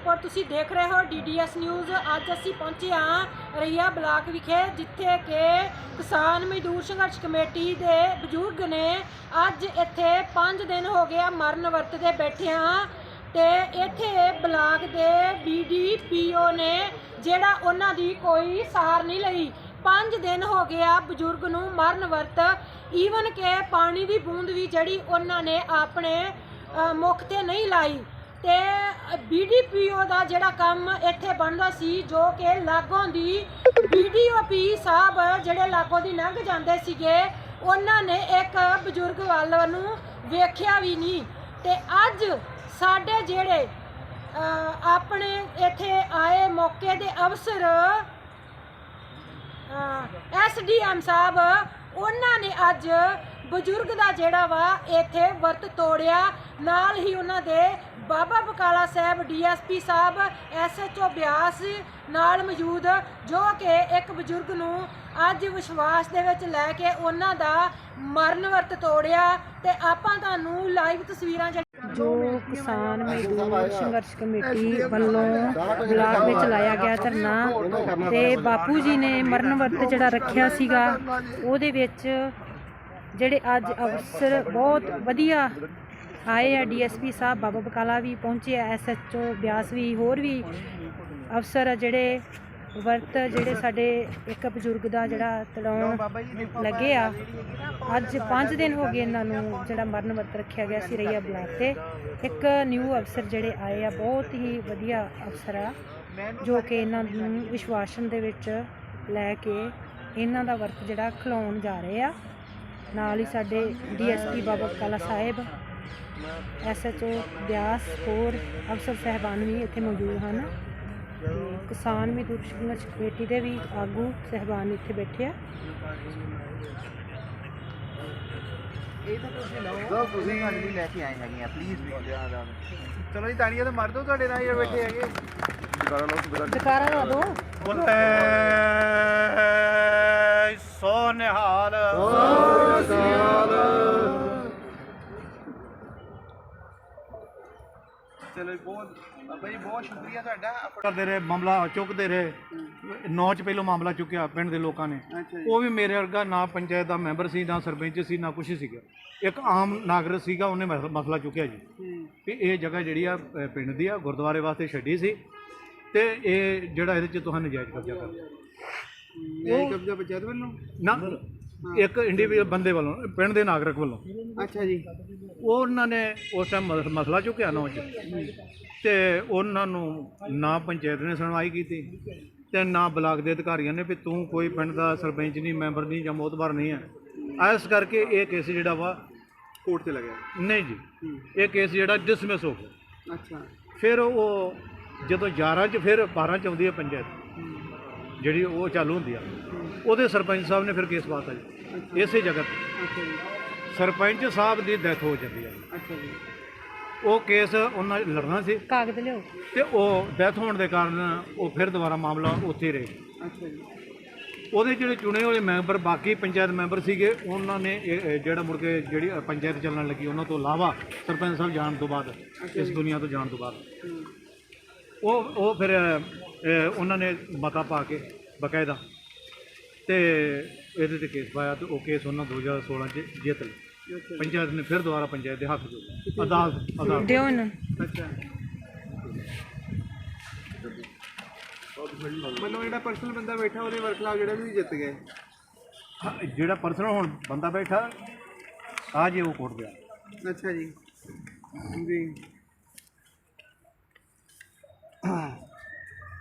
ਹੁਸ਼ਿਆਰਪੁਰ ਤੁਸੀਂ ਦੇਖ ਰਹੇ ਹੋ ਡੀਡੀਐਸ ਨਿਊਜ਼। ਅੱਜ ਅਸੀਂ ਪਹੁੰਚੇ ਹਾਂ ਰਈਆ ਬਲਾਕ ਵਿਖੇ ਜਿੱਥੇ ਕਿ ਕਿਸਾਨ ਮਜ਼ਦੂਰ ਸੰਘਰਸ਼ ਕਮੇਟੀ ਦੇ ਬਜ਼ੁਰਗ ਨੇ ਅੱਜ ਇੱਥੇ 5 ਦਿਨ ਹੋ ਗਿਆ ਮਰਨ ਵਰਤ ਦੇ ਬੈਠੇ ਹਾਂ ਤੇ ਇੱਥੇ ਬਲਾਕ ਦੇ ਬੀਡੀਪੀਓ ਨੇ ਜਿਹੜਾ ਉਹਨਾਂ ਦੀ ਕੋਈ ਸਾਰ ਨਹੀਂ ਲਈ। 5 ਦਿਨ ਹੋ ਗਿਆ ਬਜ਼ੁਰਗ ਨੂੰ ਮਰਨ ਵਰਤ। ਈਵਨ ਕਿ ਪਾਣੀ ਦੀ ਬੂੰਦ ਵੀ ਜਿਹੜੀ ਉਹਨਾਂ ਨੇ ਆਪਣੇ ਅ, ਮੁੱਖ ਤੇ ਨਹੀਂ ਲਾਈ। ਤੇ ਬੀਡੀਪੀਓ ਦਾ ਜਿਹੜਾ ਕੰਮ ਇੱਥੇ ਬਣਦਾ ਸੀ, ਜੋ ਕਿ ਲਾਗੋਂ ਦੀ ਬੀਡੀਓਪੀ ਸਾਹਿਬ ਜਿਹੜੇ ਲਾਗੋਂ ਦੀ ਲੰਘ ਜਾਂਦੇ ਸੀਗੇ, ਉਹਨਾਂ ਨੇ ਇੱਕ ਬਜ਼ੁਰਗ ਵੱਲ ਨੂੰ ਵੇਖਿਆ ਵੀ ਨਹੀਂ। ਤੇ ਅੱਜ ਸਾਡੇ ਜਿਹੜੇ ਆਪਣੇ ਇੱਥੇ ਆਏ ਮੌਕੇ ਦੇ ਅਵਸਰ ਐਸਡੀਐਮ ਸਾਹਿਬ, ਉਹਨਾਂ ਨੇ ਅੱਜ ਬਜ਼ੁਰਗ ਦਾ ਜਿਹੜਾ ਵਾ, ਇੱਥੇ ਵਰਤ ਤੋੜਿਆ। ਨਾਲ ਹੀ ਉਹਨਾਂ ਦੇ ਬਾਬਾ ਬਕਾਲਾ ਸਾਹਿਬ ਡੀਐਸਪੀ ਸਾਹਿਬ ਐਸਐਚਓ ਬਿਆਸ ਨਾਲ ਮੌਜੂਦ, ਜੋ ਕਿ ਇੱਕ ਬਜ਼ੁਰਗ ਨੂੰ ਅੱਜ ਵਿਸ਼ਵਾਸ ਦੇ ਵਿੱਚ ਲੈ ਕੇ ਉਹਨਾਂ ਦਾ ਮਰਨ ਵਰਤ ਤੋੜਿਆ। ਤੇ ਆਪਾਂ ਤੁਹਾਨੂੰ ਲਾਈਵ ਤਸਵੀਰਾਂ ਜਿਹੜੀ ਜੋ ਕਿਸਾਨ ਮਜ਼ਦੂਰ ਸੰਘਰਸ਼ ਕਮੇਟੀ ਵੱਲੋਂ ਬਲਾਕ ਵਿੱਚ ਲਾਇਆ ਗਿਆ ਧਰਨਾ ਤੇ ਬਾਪੂ ਜੀ ਨੇ ਮਰਨ ਵਰਤ ਜਿਹੜਾ ਰੱਖਿਆ ਸੀਗਾ ਉਹਦੇ ਵਿੱਚ ਜਿਹੜੇ ਅੱਜ ਅਫਸਰ ਬਹੁਤ ਵਧੀਆ ਆਏ ਆ ਡੀਐਸਪੀ ਸਾਹਿਬ ਬਾਬਾ ਬਕਾਲਾ ਵੀ ਪਹੁੰਚੇ ਆ ਐਸਐਚਓ ਬਿਆਸ ਵੀ ਹੋਰ ਵੀ ਅਫਸਰ ਆ ਜਿਹੜੇ ਵਰਤ ਜਿਹੜੇ ਸਾਡੇ ਇੱਕ ਬਜ਼ੁਰਗ ਦਾ ਜਿਹੜਾ ਤੜਾਉਣ ਲੱਗੇ ਆ। ਅੱਜ 5 ਦਿਨ ਹੋ ਗਏ ਇਹਨਾਂ ਨੂੰ ਜਿਹੜਾ ਮਰਨ ਵਰਤ ਰੱਖਿਆ ਗਿਆ ਸੀ ਰਈਆ ਬਲਾਕ ਤੇ। ਇੱਕ ਨਿਊ ਅਫਸਰ ਜਿਹੜੇ ਆਏ ਆ ਬਹੁਤ ਹੀ ਵਧੀਆ ਅਫਸਰ ਆ ਜੋ ਕਿ ਇਹਨਾਂ ਨੂੰ ਵਿਸ਼ਵਾਸਨ ਦੇ ਵਿੱਚ ਲੈ ਕੇ ਇਹਨਾਂ ਦਾ ਵਰਤ ਜਿਹੜਾ ਖਿਲਾਉਣ ਜਾ ਰਹੇ ਆ। ਨਾਲ ਹੀ ਸਾਡੇ ਡੀਐਸਪੀ ਬਾਬਾ ਕਾਲਾ ਸਾਹਿਬ ਐਸਐਚਓ ਬਿਆਸ ਹੋਰ ਅਫਸਰ ਸਹਿਬਾਨ ਵੀ ਇੱਥੇ ਮੌਜੂਦ ਹਨ। ਤੇ ਕਿਸਾਨ ਮਜ਼ਦੂਰ ਸੰਘਰਸ਼ ਕਮੇਟੀ ਦੇ ਵੀ ਆਗੂ ਸਹਿਬਾਨ ਇੱਥੇ ਬੈਠੇ ਆ। ਸਰ ਤੁਸੀਂ ਅੱਜ ਵੀ ਲੈ ਕੇ ਆਏ ਹੈਗੇ ਆ ਪਲੀਜ਼ ਵੀ। ਚਲੋ ਜੀ ਤਾੜੀਆਂ ਤਾਂ ਮਾਰ ਦਿਓ ਤੁਹਾਡੇ ਨਾਲ ਜਿਹੜੇ ਬੈਠੇ ਹੈਗੇ। ਕਰ ਲਓ ਜਕਾਰਾ ਲਾ ਦੋ ਬੋਲੇ ਸੋ ਨਿਹਾਲ ਚਲੋ ਜੀ, ਬਹੁਤ ਬਾਬਾ ਜੀ ਬਹੁਤ ਸ਼ੁਕਰੀਆ ਤੁਹਾਡਾ। ਕਰਦੇ ਰਹੇ ਮਾਮਲਾ ਚੁੱਕਦੇ ਰਹੇ। ਨੌ ਚ ਪਹਿਲੋਂ ਮਾਮਲਾ ਚੁੱਕਿਆ ਪਿੰਡ ਦੇ ਲੋਕਾਂ ਨੇ। ਉਹ ਵੀ ਮੇਰੇ ਵਰਗਾ ਨਾ ਪੰਚਾਇਤ ਦਾ ਮੈਂਬਰ ਸੀ ਨਾ ਸਰਪੰਚ ਸੀ ਨਾ ਕੁਛ ਸੀਗਾ। ਇੱਕ ਆਮ ਨਾਗਰਿਕ ਸੀਗਾ ਉਹਨੇ ਮਸ- ਮਸਲਾ ਚੁੱਕਿਆ ਜੀ। ਕਿ ਇਹ ਜਗ੍ਹਾ ਜਿਹੜੀ ਆ ਅ, ਪਿੰਡ ਦੀ ਆ ਗੁਰਦੁਆਰੇ ਵਾਸਤੇ ਛੱਡੀ ਸੀ। ਤੇ ਇਹ ਜਿਹੜਾ ਇਹਦੇ ਚ ਤੁਹਾਨੂੰ ਨਜਾਇਜ਼ ਕਬਜ਼ਾ ਕਰ ਲਿਆ। ਇਹ ਕਬਜ਼ਾ ਪੰਚਾਇਤ ਵੱਲੋਂ? ਨਾ ਇੱਕ ਇੰਡੀਵਿਜੂਅਲ ਬੰਦੇ ਵੱਲੋਂ ਪਿੰਡ ਦੇ ਨਾਗਰਿਕ ਵੱਲੋਂ। ਅੱਛਾ ਜੀ। ਉਹਨਾਂ ਨੇ ਉਸ ਟਾਈਮ ਮਸ- ਮਸਲਾ ਚੁੱਕਿਆ ਨੌ ਚ। ਤੇ ਉਹਨਾਂ ਨੂੰ ਨਾ ਪੰਚਾਇਤ ਨੇ ਸੁਣਵਾਈ ਕੀਤੀ ਤੇ ਨਾ ਬਲਾਕ ਦੇ ਅਧਿਕਾਰੀਆਂ ਨੇ ਵੀ ਤੂੰ ਕੋਈ ਪਿੰਡ ਦਾ ਸਰਪੰਚ ਨਹੀਂ ਮੈਂਬਰ ਨਹੀਂ ਜਾਂ ਮੋਤਬਾਰ ਨਹੀਂ ਹੈ। ਇਸ ਕਰਕੇ ਇਹ ਕੇਸ ਜਿਹੜਾ ਵਾ ਕੋਰਟ ਤੇ ਲੱਗਿਆ। ਨਹੀਂ ਜੀ ਇਹ ਕੇਸ ਜਿਹੜਾ ਡਿਸਮਿਸ ਹੋ ਗਿਆ। ਅੱਛਾ। ਫਿਰ ਉਹ ਜਦੋਂ 11 ਚ ਫਿਰ 12 ਚ ਆਉਂਦੀ ਹੈ ਪੰਚਾਇਤ। ਜਿਹੜੀ ਉਹ ਚਾਲੂ ਹੁੰਦੀ ਆ। ਉਹਦੇ ਸਰਪੰਚ ਸਾਹਿਬ ਨੇ ਫਿਰ ਕੇਸ ਪਾਤਾ ਜੀ। ਇਸੇ ਜਗ੍ਹਾ ਤੇ। ਸਰਪੰਚ ਸਾਹਿਬ ਦੀ ਡੈਥ ਹੋ ਜਾਂਦੀ ਹੈ ਅੱਛਾ ਜੀ। ਉਹ ਕੇਸ ਉਹਨਾਂ ਨੇ ਲੜਨਾ ਸੀ। ਕਾਗਜ਼ ਲਿਓ ਤੇ ਉਹ ਡੈਥ ਹੋਣ ਦੇ ਕਾਰਨ ਉਹ ਫਿਰ ਦੁਬਾਰਾ ਮਾਮਲਾ ਉੱਥੇ ਹੀ ਰਹੇ। ਅੱਛਾ ਜੀ। ਉਹਦੇ ਜਿਹੜੇ ਚੁਣੇ ਹੋਏ ਮੈਂਬਰ ਬਾਕੀ ਪੰਚਾਇਤ ਮੈਂਬਰ ਸੀਗੇ ਉਹਨਾਂ ਨੇ ਇਹ- ਇਹ ਜਿਹੜਾ ਮੁੜ ਕੇ ਜਿਹੜੀ ਪੰਚਾਇਤ ਚੱਲਣ ਲੱਗੀ ਉਹਨਾਂ ਤੋਂ ਇਲਾਵਾ ਸਰਪੰਚ ਸਾਹਿਬ ਜਾਣ ਤੋਂ ਬਾਅਦ ਇਸ ਦੁਨੀਆ ਤੋਂ ਜਾਣ ਤੋਂ ਬਾਅਦ। ਉਹ ਉਹ ਫਿਰ ਉਹਨਾਂ ਨੇ ਮਤਾ ਪਾ ਕੇ ਬਕਾਇਦਾ ਤੇ ਇਹਦੇ ਤੇ ਕੇਸ ਪਾਇਆ ਤੇ ਉਹ ਕੇਸ ਉਹਨਾਂ 2016 ਚ ਜਿੱਤ ਲਿਆ। ਪੰਚਾਇਤ ਨੇ ਫਿਰ ਦੁਬਾਰਾ ਪੰਚਾਇਤ ਦੇ ਹੱਥ ਚ ਅਦਾਲਤ ਅਦਾਲਤ। ਦਿਓ ਇਹਨਾਂ ਅੱਛਾ। ਮਤਲਬ ਜਿਹੜਾ ਪਰਸਨਲ ਬੰਦਾ ਬੈਠਾ ਉਹਦੇ ਵਰਕਲਾਬ ਜਿਹੜਾ ਵੀ ਜਿੱਤ ਗਏ ਹਾਂ, ਜਿਹੜਾ ਪਰਸਨਲ ਹੁਣ ਬੰਦਾ ਬੈਠਾ ਆ ਜੇ ਉਹ ਕੋਟ ਗਿਆ। ਅੱਛਾ ਜੀ। ਜੀ।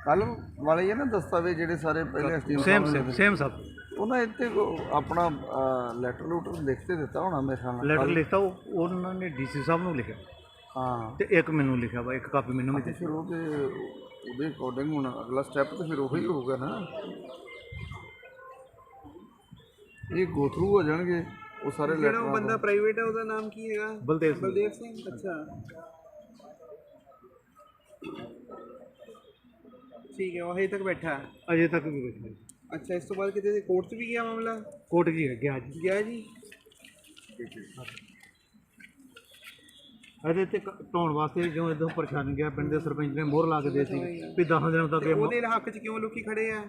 ਕੱਲ ਵਾਲੇ ਇਹ ਨਾ ਦਸਤਾਵੇਜ਼ ਜਿਹੜੇ ਸਾਰੇ ਪਹਿਲੇ ਸੇਮ ਸੇਮ ਸੇਮ ਸਭ। ਉਹਨਾਂ ਇੱਥੇ ਆਪਣਾ ਲੈਟਰ ਲੂਟਰ ਲਿਖ ਕੇ ਦਿੱਤਾ ਹੋਣਾ ਮੇਰੇ ਖਿਆਲ ਨਾਲ। ਲੈਟਰ ਲਿਖਤਾ ਉਹ ਉਹਨਾਂ ਨੇ ਡੀਸੀ ਸਾਹਿਬ ਨੂੰ ਲਿਖਿਆ। ਹਾਂ। ਤੇ ਇੱਕ ਮੈਨੂੰ ਲਿਖਿਆ ਵਾ ਇੱਕ ਕਾਪੀ ਮੈਨੂੰ ਵੀ ਤੇ ਦਿੱਤੀ। ਫਿਰ ਉਹਦੇ ਉਹਦੇ ਅਕੋਰਡਿੰਗ ਹੁਣ ਅਗਲਾ ਸਟੈਪ ਤੇ ਫਿਰ ਉਹੀ ਹੋਊਗਾ ਨਾ। ਇਹ ਗੋ ਥਰੂ ਹੋ ਜਾਣਗੇ ਉਹ ਸਾਰੇ ਜਿਹੜਾ ਉਹ ਲੈਟਰ ਬੰਦਾ ਪ੍ਰਾਈਵੇਟ ਹੈ ਉਹਦਾ ਨਾਮ ਕੀ ਹੈਗਾ? ਬਲਦੇਵ ਸਿੰਘ। ਬਲਦੇਵ ਸਿੰਘ ਅੱਛਾ। ਠੀਕ ਹੈ ਉਹ ਹਜੇ ਤੱਕ ਬੈਠਾ। ਹੈ ਅਜੇ ਤੱਕ ਵੀ ਨਹੀਂ ਅੱਛਾ ਇਸ ਤੋਂ ਬਾਅਦ ਕਿਤੇ ਕੋਰਟ 'ਚ ਵੀ ਗਿਆ ਮਾਮਲਾ? ਕੋਰਟ ਹੈ ਗਿਆ ਜੀ। ਗਿਆ ਜੀ? ਇਹਦੇ ਤੇ ਢਾਉਣ ਵਾਸਤੇ ਜੋ ਇਦੋਂ ਪਰੇਸ਼ਾਨ ਗਿਆ ਪਿੰਡ ਦੇ ਸਰਪੰਚ ਨੇ ਮੋਹਰ ਲਾ ਕੇ ਦੇ ਸੀ ਵੀ 10 ਦਿਨ ਤੱਕ ਇਹ ਉਹਦੇ ਹੱਕ 'ਚ ਕਿਉਂ ਲੋਕੀ ਖੜੇ ਆ?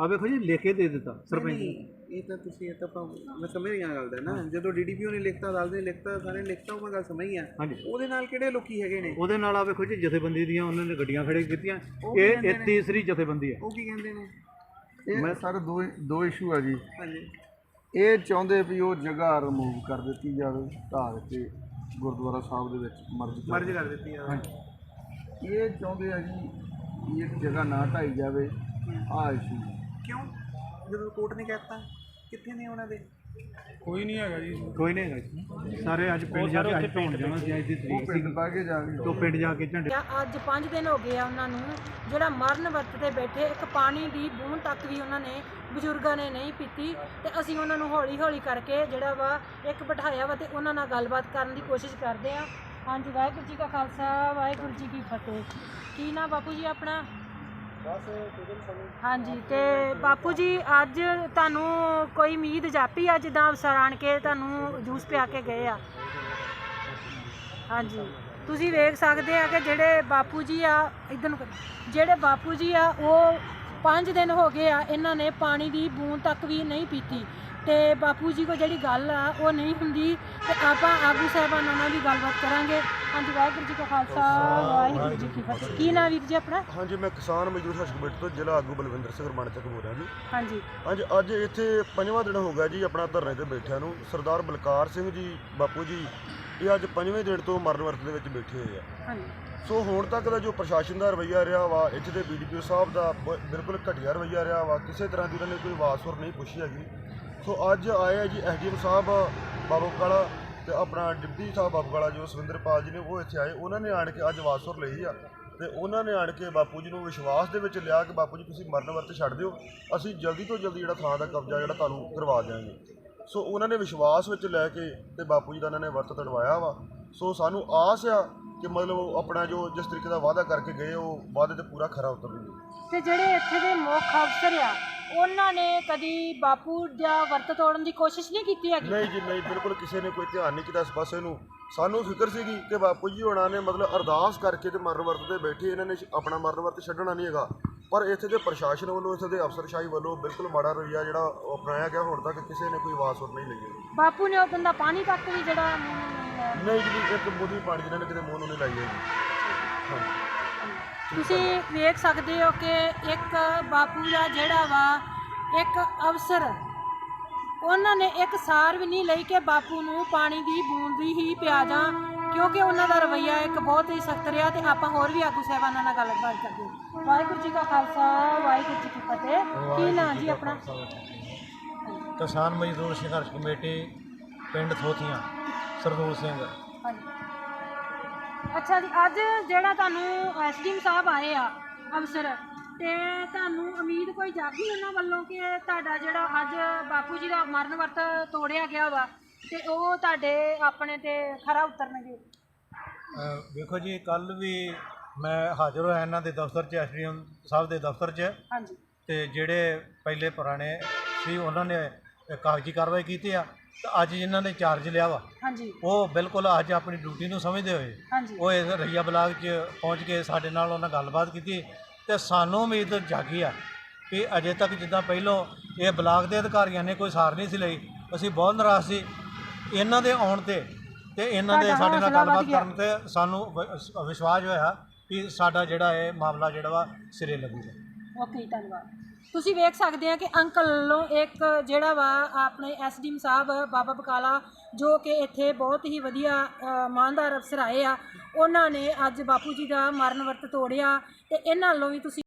ਆ ਵੇਖੋ ਜੀ ਲਿਖ ਕੇ ਦੇ ਦਿੱਤਾ ਸਰਪੰਚ ਨੇ। ਇਹ ਤਾਂ ਤੁਸੀਂ ਇਹ ਤਾਂ ਆਪਾਂ- ਮੈਂ ਸਮਝ ਗਿਆ ਗੱਲ ਦਾ ਨਾ। ਜਦੋਂ ਡੀਡੀਪੀਓ ਨੇ ਲਿਖਤਾ ਅਦਾਲਤ ਨੇ ਲਿਖਤਾ ਸਾਰੇ ਲਿਖਤਾ ਉਹ ਮੈਂ ਗੱਲ ਸਮਝ ਗਿਆ ਹਾਂਜੀ। ਉਹਦੇ ਨਾਲ ਕਿਹੜੇ ਲੋਕੀ ਹੈਗੇ ਨੇ? ਉਹਦੇ ਨਾਲ ਆ ਵੇਖੋ ਜੀ ਜਥੇਬੰਦੀ ਦੀਆਂ ਉਹਨਾਂ ਨੇ ਗੱਡੀਆਂ ਖੜੇ ਕੀਤੀਆਂ। ਇਹ ਇਹ ਤੀਸਰੀ ਜਥੇਬੰਦੀ ਹੈ। ਉਹ ਕੀ ਕਹਿੰਦੇ ਨੇ? ਇਹ ਸਰ ਦੋ ਦੋ ਇਸ਼ੂ ਆ ਜੀ। ਹਾਂਜੀ। ਇਹ ਚਾਹੁੰਦੇ ਵੀ ਉਹ ਜਗ੍ਹਾ ਰਿਮੂਵ ਕਰ ਦਿੱਤੀ ਜਾਵੇ ਢਾਹ ਦਿੱਤੇ ਗੁਰਦੁਆਰਾ ਸਾਹਿਬ ਦੇ ਵਿੱਚ ਮਰਜ਼ ਕਰ ਮਰਜ ਕਰ ਦਿੱਤੀ। ਆ ਇਹ ਚਾਹੁੰਦੇ ਆ ਜੀ ਵੀ ਇਹ ਜਗ੍ਹਾ ਨਾ ਢਾਈ ਜਾਵੇ ਆ। ਇਸ਼ੂ ਕਿਉਂ? ਜਦੋਂ ਕੋਰਟ ਨੇ ਕਹਿਤਾ ਕਿੱਥੇ ਨੇ ਉਹਨਾਂ ਦੇ? ਕੋਈ ਨਹੀਂ ਹੈਗਾ ਜੀ। ਸਾਰੇ ਅੱਜ ਪਿੰਡ ਜਾ ਕੇ ਅੱਜ ਢਾਉਣ ਜਾਣਾ ਸੀ ਅੱਜ ਦੀ ਤਰੀਕ ਸੀ ਪਿੰਡ ਪਾ ਕੇ ਜਾਵੇ ਤੋਂ ਪਿੰਡ ਜਾ ਕੇ ਝੰਡੇ ਆ ਅੱਜ 5 ਦਿਨ ਹੋ ਗਏ ਆ ਉਹਨਾਂ ਨੂੰ ਜਿਹੜਾ ਮਰਨ ਵਰਤ ਤੇ ਬੈਠੇ ਇੱਕ ਪਾਣੀ ਦੀ ਬੂੰਦ ਤੱਕ ਵੀ ਉਹਨਾਂ ਨੇ ਬਜ਼ੁਰਗਾਂ ਨੇ ਨਹੀਂ ਪੀਤੀ ਤੇ ਅਸੀਂ ਉਹਨਾਂ ਨੂੰ ਹੌਲੀ ਹੌਲੀ ਕਰਕੇ ਜਿਹੜਾ ਵਾ ਇੱਕ ਬਿਠਾਇਆ ਵਾ ਤੇ ਉਹਨਾਂ ਨਾਲ ਗੱਲਬਾਤ ਕਰਨ ਦੀ ਕੋਸ਼ਿਸ਼ ਕਰਦੇ ਆ। ਹਾਂਜੀ ਵਾਹਿਗੁਰੂ ਜੀ ਕਾ ਖਾਲਸਾ ਵਾਹਿਗੁਰੂ ਜੀ ਕੀ ਫਤਿਹ। ਕੀ ਨਾ ਬਾਪੂ ਜੀ ਆਪਣਾ? ਹਾਂਜੀ ਤੇ ਬਾਪੂ ਜੀ ਅੱਜ ਤੁਹਾਨੂੰ ਕੋਈ ਉਮੀਦ ਜਾਪੀ ਆ ਜਿੱਦਾਂ ਅਫਸਰ ਆਣ ਕੇ ਤੁਹਾਨੂੰ ਜੂਸ ਪਿਆ ਕੇ ਗਏ ਆ? ਹਾਂਜੀ। ਤੁਸੀਂ ਵੇਖ ਸਕਦੇ ਆ ਕਿ ਜਿਹੜੇ ਬਾਪੂ ਜੀ ਆ ਇਧਰ ਨੂੰ ਕਰੋ। ਜਿਹੜੇ ਬਾਪੂ ਜੀ ਆ ਉਹ 5 ਦਿਨ ਹੋ ਗਏ ਆ ਇਹਨਾਂ ਨੇ ਪਾਣੀ ਦੀ ਬੂੰਦ ਤੱਕ ਵੀ ਨਹੀਂ ਪੀਤੀ। ਤੇ ਬਾਪੂ ਜੀ ਕੋ ਜਿਹੜੀ ਗੱਲ ਆ ਉਹ ਨਹੀਂ ਹੁੰਦੀ ਤੇ ਆਪਾਂ ਆਗੂ ਸਾਹਿਬਾਨਾਂ ਨਾਲ ਵੀ ਗੱਲਬਾਤ ਕਰਾਂਗੇ। ਹਾਂਜੀ ਵਾਹਿਗੁਰੂ ਜੀ ਕਾ ਖਾਲਸਾ ਵਾਹਿਗੁਰੂ ਜੀ ਕੀ ਫਤਿਹ। ਕੀ ਨਾਮ ਵੀਰ ਜੀ ਆਪਣਾ? ਹਾਂਜੀ ਮੈਂ ਕਿਸਾਨ ਮਜ਼ਦੂਰ ਹਰਸ਼ ਕਮੇਟੀ ਤੋਂ ਜ਼ਿਲ੍ਹਾ ਆਗੂ ਬਲਵਿੰਦਰ ਸਿੰਘ ਰਮਾਣਾ ਚੱਕ ਬੋਲ ਰਿਹਾ ਜੀ। ਹਾਂਜੀ। ਅੱਜ ਅੱਜ ਇੱਥੇ ਪੰਜਵਾਂ ਦਿਨ ਹੋ ਗਿਆ ਜੀ ਆਪਣਾ ਧਰਨੇ ਤੇ ਬੈਠਿਆਂ ਨੂੰ। ਸਰਦਾਰ ਬਲਕਾਰ ਸਿੰਘ ਜੀ ਬਾਪੂ ਜੀ ਇਹ ਅੱਜ ਪੰਜਵੇਂ ਦਿਨ ਤੋਂ ਮਰਨ ਵਰਤ ਦੇ ਵਿੱਚ ਬੈਠੇ ਹੋਏ ਆ। ਹਾਂਜੀ। ਸੋ ਹੁਣ ਤੱਕ ਦਾ ਜੋ ਪ੍ਰਸ਼ਾਸਨ ਦਾ ਰਵੱਈਆ ਰਿਹਾ ਵਾ ਇੱਥੇ ਦੇ ਬੀਡੀਪੀਓ ਸਾਹਿਬ ਦਾ ਬਿਲਕੁਲ ਘਟੀਆ ਰਵੱਈਆ ਰਿਹਾ ਵਾ ਕਿਸੇ ਤਰ੍ਹਾਂ ਦੀ ਉਹਨਾਂ ਨੇ ਕੋਈ ਵਾਸੁਰ ਨਹੀਂ ਪੁੱਛੀ ਹੈਗੀ। ਸੋ ਅੱਜ ਆਏ ਆ ਜੀ ਐਸਡੀਐਮ ਸਾਹਿਬ ਬਾਬੂ ਕਾਲਾ ਤੇ ਆਪਣਾ ਡਿਪਟੀ ਸਾਹਿਬ ਬਾਬੂ ਵਾਲਾ ਜੋ ਸੁਰਿੰਦਰਪਾਲ ਜੀ ਨੇ ਉਹ ਇੱਥੇ ਆਏ। ਉਹਨਾਂ ਨੇ ਆਣ ਕੇ ਅੱਜ ਵਾਸੁਰ ਲਈ ਆ। ਤੇ ਉਹਨਾਂ ਨੇ ਆਣ ਕੇ ਬਾਪੂ ਜੀ ਨੂੰ ਵਿਸ਼ਵਾਸ ਦੇ ਵਿੱਚ ਲਿਆ ਕਿ ਬਾਪੂ ਜੀ, ਤੁਸੀਂ ਮਰਨ ਵਰਤ ਛੱਡ ਦਿਓ। ਅਸੀਂ ਜਲਦੀ ਤੋਂ ਜਲਦੀ ਜਿਹੜਾ ਥਾਂ ਦਾ ਕਬਜ਼ਾ ਜਿਹੜਾ ਤੁਹਾਨੂੰ ਕਰਵਾ ਦਿਆਂਗੇ। ਸੋ ਉਹਨਾਂ ਨੇ ਵਿਸ਼ਵਾਸ ਵਿੱਚ ਲੈ ਕੇ ਤੇ ਬਾਪੂ ਜੀ ਦਾ ਉਹਨਾਂ ਨੇ ਵਰਤ ਤੜਵਾਇਆ ਵਾ। ਸੋ ਸਾਨੂੰ ਆਸ ਆ ਕਿ ਮਤਲਬ ਉਹ ਆਪਣਾ ਜੋ ਜਿਸ ਤਰੀਕੇ ਦਾ ਵਾਅਦਾ ਕਰਕੇ ਗਏ ਉਹ ਵਾਅਦੇ ਤੇ ਪੂਰਾ ਖਰਾ ਉਤਰਨਗੇ। ਤੇ ਜਿਹੜੇ ਇੱਥੇ ਦੇ ਮੁੱਖ ਅਫਸਰ ਆ ਉਹਨਾਂ ਨੇ ਕਦੀ ਬਾਪੂ ਦਾ ਵਰਤ ਤੋੜਨ ਦੀ ਕੋਸ਼ਿਸ਼ ਨਹੀਂ ਕੀਤੀ ਹੈਗੀ? ਨਹੀਂ ਜੀ ਨਹੀਂ ਬਿਲਕੁਲ ਕਿਸੇ ਨੇ ਕੋਈ ਧਿਆਨ ਨਹੀਂ ਕੀਤਾ ਇਸ ਪਾਸੇ ਨੂੰ। ਸਾਨੂੰ ਫਿਕਰ ਸੀਗੀ ਕਿ ਬਾਪੂ ਜੀ ਹੋਣਾ ਨੇ ਮਤਲਬ ਅਰਦਾਸ ਕਰਕੇ ਤੇ ਮਰਨ ਵਰਤ ਤੇ ਬੈਠੇ ਇਹਨਾਂ ਨੇ ਆਪਣਾ ਮਰਨ ਵਰਤ ਛੱਡਣਾ ਨਹੀਂ ਹੈਗਾ। ਪਰ ਇੱਥੇ ਦੇ ਪ੍ਰਸ਼ਾਸਨ ਵੱਲੋਂ ਇੱਥੇ ਦੇ ਅਫਸਰਸ਼ਾਹੀ ਵੱਲੋਂ ਬਿਲਕੁਲ ਮਾੜਾ ਰਵੱਈਆ ਜਿਹੜਾ ਉਹ ਅਪਣਾਇਆ ਗਿਆ ਹੁਣ ਤੱਕ ਕਿਸੇ ਨੇ ਕੋਈ ਵਾਸੁਰ ਨਹੀਂ ਲਈ। ਬਾਪੂ ਨੇ ਉਦੋਂ ਦਾ ਪਾਣੀ ਤੱਕ ਵੀ ਜਿਹੜਾ ਨਹੀਂ ਜੀ ਇੱਕ ਬੁੱਧੀ ਪਾਣੀ ਜਿਹਨਾਂ ਨੇ ਕਿਤੇ ਮੂੰਹ ਨੂੰ ਨਹੀਂ ਲਾਈ ਹੈਗੀ। ਤੁਸੀਂ ਵੇਖ ਸਕਦੇ ਹੋ ਕਿ ਇੱਕ ਬਾਪੂ ਦਾ ਜਿਹੜਾ ਵਾ ਇੱਕ ਅਫਸਰ ਉਹਨਾਂ ਨੇ ਇੱਕ ਸਾਰ ਵੀ ਨਹੀਂ ਲਈ ਕਿ ਬਾਪੂ ਨੂੰ ਪਾਣੀ ਦੀ ਬੂੰਦ ਹੀ ਪਿਆ ਜਾ ਕਿਉਂਕਿ ਉਹਨਾਂ ਦਾ ਰਵੱਈਆ ਇੱਕ ਬਹੁਤ ਹੀ ਸਖਤ ਰਿਹਾ ਤੇ ਆਪਾਂ ਹੋਰ ਵੀ ਆਗੂ ਸਾਹਿਬਾਨਾਂ ਨਾਲ ਗੱਲਬਾਤ ਕਰਦੇ ਹਾਂ। ਵਾਹਿਗੁਰੂ ਜੀ ਕਾ ਖਾਲਸਾ ਵਾਹਿਗੁਰੂ ਜੀ ਕੀ ਫਤਿਹ। ਕੀ ਨਾਂ ਜੀ ਆਪਣਾ? ਕਿਸਾਨ ਮਜ਼ਦੂਰ ਸੰਘਰਸ਼ ਕਮੇਟੀ ਪਿੰਡ ਥੋਥੀਆਂ। ਸਰਦੂਲ ਸਿੰਘ। ਹਾਂਜੀ। ਅੱਛਾ ਜੀ ਅੱਜ ਜਿਹੜਾ ਤੁਹਾਨੂੰ ਐਸਡੀਐਮ ਸਾਹਿਬ ਆਏ ਆ ਅਫਸਰ ਤੇ ਤੁਹਾਨੂੰ ਉਮੀਦ ਕੋਈ ਜਾਗੀ ਉਹਨਾਂ ਵੱਲੋਂ ਕਿ ਤੁਹਾਡਾ ਜਿਹੜਾ ਅੱਜ ਬਾਪੂ ਜੀ ਦਾ ਮਰਨ ਵਰਤ ਤੋੜਿਆ ਗਿਆ ਵਾ ਤੇ ਉਹ ਤੁਹਾਡੇ ਆਪਣੇ ਤੇ ਖਰਾ ਉਤਰਨਗੇ? ਵੇਖੋ ਜੀ ਕੱਲ ਵੀ ਮੈਂ ਹਾਜ਼ਰ ਹੋਇਆ ਇਹਨਾਂ ਦੇ ਦਫ਼ਤਰ 'ਚ ਐਸਡੀਐਮ ਸਾਹਿਬ ਦੇ ਦਫ਼ਤਰ 'ਚ। ਹਾਂਜੀ। ਤੇ ਜਿਹੜੇ ਪਹਿਲੇ ਪੁਰਾਣੇ ਸੀ ਉਹਨਾਂ ਨੇ ਕਾਗਜ਼ੀ ਕਾਰਵਾਈ ਕੀਤੀ ਆ। ਤੇ ਅੱਜ ਜਿਨ੍ਹਾਂ ਨੇ ਚਾਰਜ ਲਿਆ ਵਾ ਹਾਂਜੀ। ਉਹ ਬਿਲਕੁਲ ਅੱਜ ਆਪਣੀ ਡਿਊਟੀ ਨੂੰ ਸਮਝਦੇ ਹੋਏ ਹਾਂਜੀ। ਉਹ ਇਸ ਰਈਆ ਬਲਾਕ 'ਚ ਪਹੁੰਚ ਕੇ ਸਾਡੇ ਨਾਲ ਉਹਨਾਂ ਗੱਲਬਾਤ ਕੀਤੀ ਤੇ ਸਾਨੂੰ ਉਮੀਦ ਜਾਗੀ ਆ ਕਿ ਅਜੇ ਤੱਕ ਜਿੱਦਾਂ ਪਹਿਲੋਂ ਇਹ ਬਲਾਕ ਦੇ ਅਧਿਕਾਰੀਆਂ ਨੇ ਕੋਈ ਸਾਰ ਨਹੀਂ ਸੀ ਲਈ ਅਸੀਂ ਬਹੁਤ ਨਾਰਾਜ਼ ਸੀ। ਇਹਨਾਂ ਦੇ ਆਉਣ ਤੇ ਤੇ ਇਹਨਾਂ ਦੇ ਸਾਡੇ ਨਾਲ ਗੱਲਬਾਤ। ਕਰਨ ਤੇ ਸਾਨੂੰ ਵਿਸ਼ਵਾਸ ਹੋਇਆ ਕਿ ਸਾਡਾ ਜਿਹੜਾ ਇਹ ਮਾਮਲਾ ਜਿਹੜਾ ਵਾ ਸਿਰੇ ਲੱਗੂਗਾ। ਓਕੇ ਧੰਨਵਾਦ। ਤੁਸੀਂ ਵੇਖ ਸਕਦੇ ਆ ਕਿ ਅੰਕਲ ਵੱਲੋਂ ਇੱਕ ਜਿਹੜਾ ਵਾ ਆਪਣੇ ਐਸਡੀਐਮ ਸਾਹਿਬ, ਬਾਬਾ ਬਕਾਲਾ, ਜੋ ਕਿ ਇੱਥੇ ਬਹੁਤ ਹੀ ਵਧੀਆ ਇਮਾਨਦਾਰ ਅਫਸਰ ਆਏ ਆ, ਉਹਨਾਂ ਨੇ ਅੱਜ ਬਾਪੂ ਜੀ ਦਾ ਮਰਨ ਵਰਤ ਤੋੜਿਆ ਤੇ ਇਹਨਾਂ ਵੱਲੋਂ ਵੀ ਤੁਸੀਂ